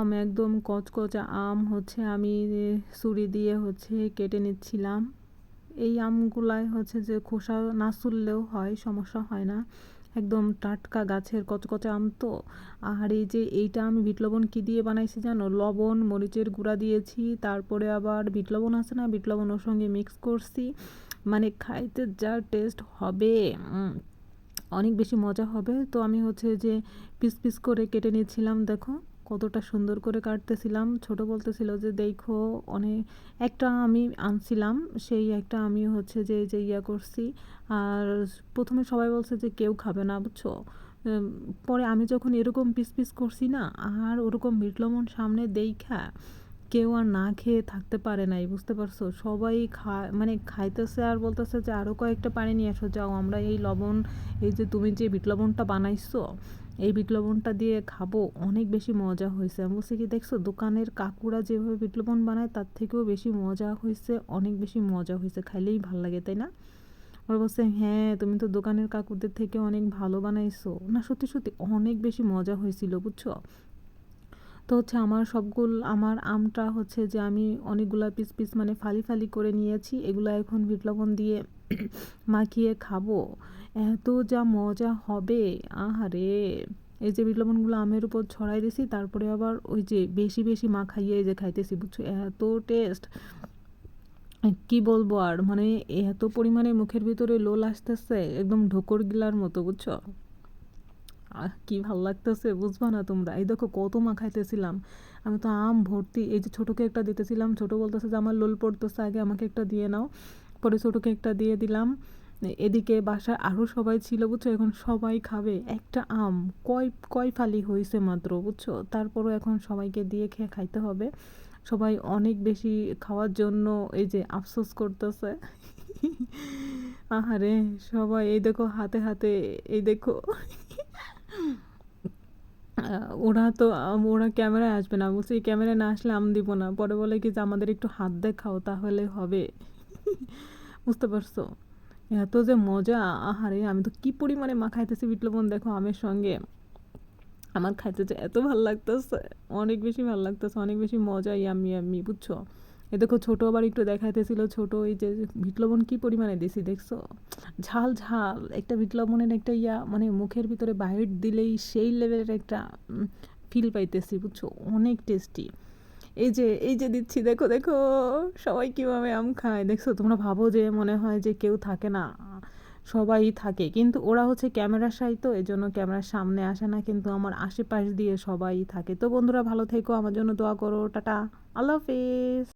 আম, একদম কচকচা আম হচ্ছে আমি ছুরি দিয়ে হচ্ছে কেটে নিচ্ছিলাম। এই আমগুলাই হচ্ছে যে খোসা না চুললেও হয়, সমস্যা হয় না। একদম টাটকা গাছের কচকচে আম তো। আর এই যে এইটা আমি বিট লবণ কী দিয়ে বানাইছি জানো? লবণ, মরিচের গুঁড়া দিয়েছি, তারপরে আবার বিট লবণ আছে না? বিট লবণ ওর সঙ্গে মিক্স করছি। মানে খাইতে যা টেস্ট হবে অনেক বেশি মজা হবে। তো আমি হচ্ছে যে পিস পিস করে কেটে নিয়েছিলাম দেখো। কতটা সুন্দর করে কাটতেছিলাম। ছোট বলতেছিল যে, দেখো অনেক একটা আমি আনছিলাম, সেই একটা আমি হচ্ছে যে যে ইয়া করছি। আর প্রথমে সবাই বলছে যে, কেউ খাবে না, বুঝছ? পরে আমি যখন এরকম পিস পিস করছি না, আর ওরকম মিটলমন সামনে খা কেউ আর না খেয়ে থাকতে পারে নাই, বুঝতে পারছ? সবাই খা মানে খাইতেছে আর বলতেছে যে আরও কয়েকটা পানি নিয়ে আসো, যাও আমরা এই লবণ, এই যে তুমি যে বিট লবণটা বানাইছো, এই বিট লবণটা দিয়ে খাব, অনেক বেশি মজা হয়েছে আমি বলছি কি, দেখছ, দোকানের কাকুরা যেভাবে বিট লবণ বানায়, তার থেকেও বেশি মজা হয়েছে অনেক বেশি মজা হয়েছে খাইলেই ভালো লাগে, তাই না? ওরা বলছে হ্যাঁ তুমি তো দোকানের কাকুদের থেকে অনেক ভালো বানাইছো। না, সত্যি সত্যি, অনেক বেশি মজা হয়েছিল বুঝছ? তো হচ্ছে আমার সবগুল, আমার আমটা হচ্ছে যে আমি অনেকগুলা পিস পিস মানে ফালি ফালি করে নিয়েছি, এগুলো এখন বিট লবণ দিয়ে মাখিয়ে খাব। এত যা মজা হবে, আহারে। এই যে বিট লবণগুলো আমের উপর ছড়াই দিছি, তারপরে আবার ওই যে বেশি বেশি মাখাইয়ে যে খাইতেছি, বুঝছ? এত টেস্ট কি বলব আর? মানে এত পরিমাণে মুখের ভিতরে লোল আসতেছে, একদম ঢোকর গিলার মতো, বুঝছ? কি ভালো লাগতেছে, বুঝবা না তোমরা। এই দেখো কত মা খাইতেছিলাম। আমি তো আম ভর্তি, এই যে ছোটোকে একটা দিতেছিলাম, ছোটো বলতেছে যে আমার লোল পড়তেছে, আগে আমাকে একটা দিয়ে নাও। পরে ছোটোকে একটা দিয়ে দিলাম। এদিকে বাসায় আরও সবাই ছিল, বুঝছ? এখন সবাই খাবে। একটা আম, কয় কয় ফালি হয়েছে মাত্র, বুঝছ? তারপরও এখন সবাইকে দিয়ে খেয়ে খাইতে হবে। সবাই অনেক বেশি খাওয়ার জন্য এই যে আফসোস করতেছে। আহারে, সবাই এই দেখো হাতে হাতে, এই দেখো। ওরা তো ওরা ক্যামেরায় আসবে না। বলছে, এই ক্যামেরায় না আসলে আম দিব না। পরে বলে কি যে, আমাদের একটু হাত দেখাও, তাহলে হবে। বুঝতে পারছ? এত যে মজা! আহারে, আমি তো কি পরিমাণে মা খাইতেছি বিটলবন দেখো আমের সঙ্গে। আমার খাইতে যে এত ভালো লাগতেছে, অনেক বেশি ভালো লাগতেছে, অনেক বেশি মজা ইয়ামি আমি, বুঝছ? এ দেখো ছোটো আবার একটু দেখাইতেছিল ছোটো, এই যে বিট লবণ কী পরিমাণে দিছি দেখছ? ঝাল ঝাল, একটা বিট লবণের একটা ইয়া মানে মুখের ভিতরে বাইট দিলেই সেই লেভেলের একটা ফিল পাইতেছি, বুঝছ? অনেক টেস্টি এই যে এই যে দিচ্ছি, দেখো দেখো, সবাই কীভাবে আম খায়, দেখছ? তোমরা ভাবো যে মনে হয় যে কেউ থাকে না, সবাই থাকে, কিন্তু ওরা হচ্ছে ক্যামেরার সাই তো এই জন্য ক্যামেরার সামনে আসে না, কিন্তু আমার আশেপাশ দিয়ে সবাই থাকে। তো বন্ধুরা, ভালো থেকো, আমার জন্য দোয়া করো, টাটা, আল্লাহ হাফিজ।